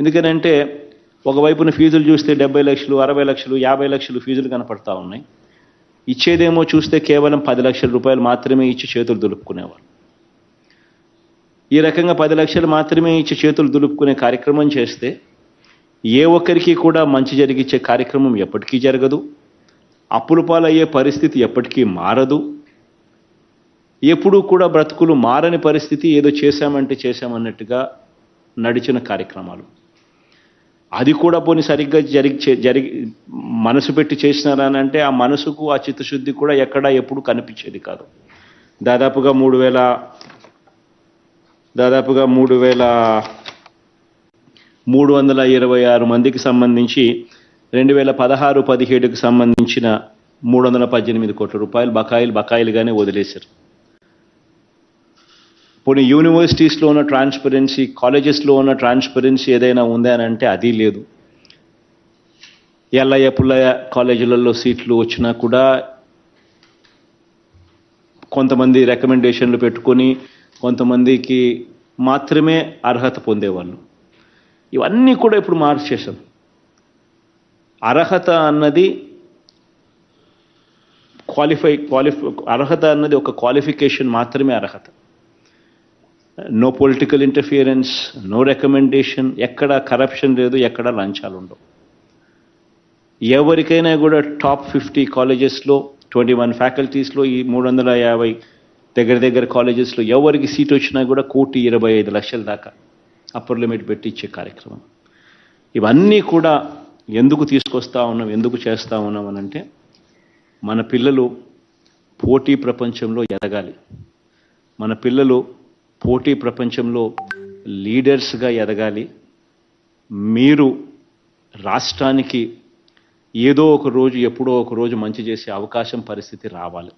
ఎందుకనంటే ఒకవైపున ఫీజులు చూస్తే డెబ్బై లక్షలు అరవై లక్షలు యాభై లక్షలు ఫీజులు కనపడతా ఉన్నాయి. ఇచ్చేదేమో చూస్తే కేవలం పది లక్షల రూపాయలు మాత్రమే ఇచ్చి చేతులు దులుపుకునేవారు. ఈ రకంగా పది లక్షలు మాత్రమే ఇచ్చి చేతులు దులుపుకునే కార్యక్రమం చేస్తే ఏ ఒక్కరికి కూడా మంచి జరిగించే కార్యక్రమం ఎప్పటికీ జరగదు. అప్పుల పాలయ్యే పరిస్థితి ఎప్పటికీ మారదు. ఎప్పుడూ కూడా బ్రతుకులు మారని పరిస్థితి ఏదో చేశామంటే చేశామన్నట్టుగా నడిచిన కార్యక్రమాలు. అది కూడా పోనీ సరిగ్గా జరిగి చే- జరిగి మనసు పెట్టి చేసినారా అని అంటే ఆ మనసుకు ఆ చిత్తశుద్ధి కూడా ఎక్కడా ఎప్పుడు కనిపించేది కాదు. దాదాపుగా మూడు వేల దాదాపుగా మూడు వేల మూడు వందల ఇరవై ఆరు మందికి సంబంధించి రెండు వేల పదహారు పదిహేడుకి సంబంధించిన మూడు వందల పద్దెనిమిది కోట్ల రూపాయలు బకాయిలు బకాయిలుగానే వదిలేశారు. పోనీ యూనివర్సిటీస్లో ఉన్న ట్రాన్స్పరెన్సీ కాలేజెస్లో ఉన్న ట్రాన్స్పరెన్సీ ఏదైనా ఉందా అని అంటే అది లేదు. ఎల్లయ్య పుల్లయ్య కాలేజీలలో సీట్లు వచ్చినా కూడా కొంతమంది రికమెండేషన్లు పెట్టుకొని కొంతమందికి మాత్రమే అర్హత పొందేవాళ్ళు. ఇవన్నీ కూడా ఇప్పుడు మార్చేసాం అర్హత అన్నది క్వాలిఫై క్వాలిఫై అర్హత అన్నది ఒక క్వాలిఫికేషన్ మాత్రమే అర్హత. No political interference no recommendation ఎక్కడ కరప్షన్ లేదు ఎక్కడ లంచాలు ఉండవు. ఎవరికైనా కూడా టాప్ ఫిఫ్టీ కాలేజెస్లో ట్వంటీ వన్ ఫ్యాకల్టీస్లో ఈ మూడు వందల యాభై దగ్గర దగ్గర కాలేజెస్లో ఎవరికి సీట్ వచ్చినా కూడా కోటి ఇరవై ఐదు లక్షల దాకా అప్పర్ లిమిట్ పెట్టి ఇచ్చే కార్యక్రమం. ఇవన్నీ కూడా ఎందుకు తీసుకొస్తా ఉన్నాం ఎందుకు చేస్తా ఉన్నాం అని అంటే మన పిల్లలు పోటీ ప్రపంచంలో ఎదగాలి. మన పిల్లలు పోటీ ప్రపంచంలో లీడర్స్గా ఎదగాలి. మీరు రాష్ట్రానికి ఏదో ఒక రోజు ఎప్పుడో ఒక రోజు మంచి చేసే అవకాశం పరిస్థితి రావాలి.